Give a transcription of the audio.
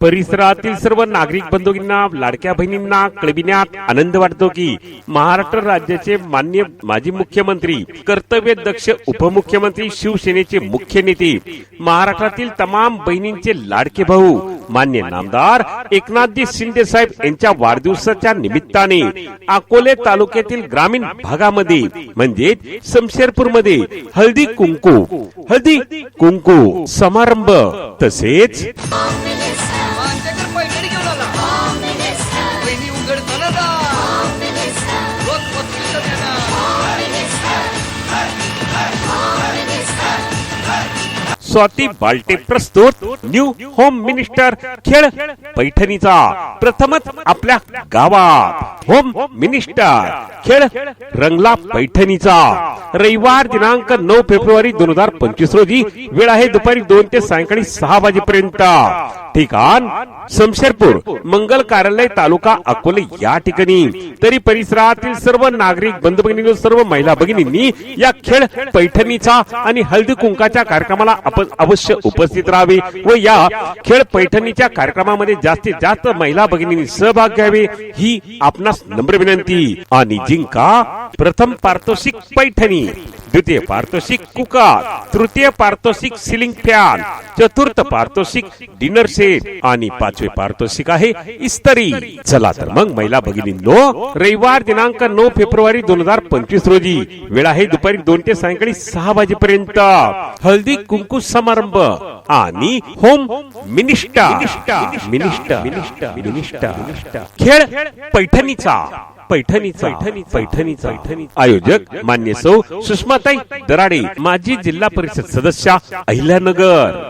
परिसरातील सर्व नागरिक बंधूंना लाडक्या बहिणींना कळविण्यात आनंद वाटतो की महाराष्ट्र राज्याचे मान्य माजी मुख्यमंत्री कर्तव्य दक्ष उपमुख्यमंत्री शिवसेनेचे मुख्य नेते महाराष्ट्रातील तमाम बहिणींचे लाडके भाऊ मान्य नामदार एकनाथजी शिंदे साहेब यांच्या वाढदिवसाच्या निमित्ताने अकोले तालुक्यातील ग्रामीण भागामध्ये म्हणजे शमशेरपूरमध्ये हळदी कुंकू हळदी कुंकू समारंभ तसेच स्वाती बालटे प्रस्तुत न्यू होम मिनिस्टर खेळ पैठणीचा प्रथमच आपल्या गावात होम मिनिस्टर खेळ रंगला पैठणीचा. रविवार दिनांक नऊ फेब्रुवारी दोन हजार पंचवीस रोजी. वेळ आहे दुपारी दोन ते सायंकाळी सहा वाजेपर्यंत. ठिकाण शमशेरपूर मंगल कार्यालय तालुका अकोले या ठिकाणी. तरी परिसरातील सर्व नागरिक बंधू भगिनी सर्व महिला भगिनींनी या खेळ पैठणीचा आणि हळदी कुंकाच्या कार्यक्रमाला आपण अवश्य उपस्थित राहावे व या खेळ पैठणीच्या कार्यक्रमामध्ये जास्तीत जास्त महिला भगिनींनी सहभाग घ्यावे ही आपणास नम्र विनंती. आणि जिंका प्रथम पारितोषिक पैठणी द्वितीय पारितोषिक कुकर तृतीय पारितोषिक सिलिंग फॅन चतुर्थ पारितोषिक डिनर सेट आणि पाचवे पारितोषिक आहे इस्त्री. चला तर मग महिला भगिनींनो रविवार दिनांक नऊ फेब्रुवारी दोन हजार पंचवीस रोजी वेळ आहे दुपारी दोन ते सायंकाळी सहा वाजेपर्यंत. हळदी कुंकू समारंभ आणि होम मिनिस्टर मिनिस्टर मिनिस्टर खेळ पैठणीचा. पैठणीचा पैठणीचा आयोजक मान्य सौ सुषमाताई दराडे माजी जिल्हा परिषद सदस्या अहिल्यानगर.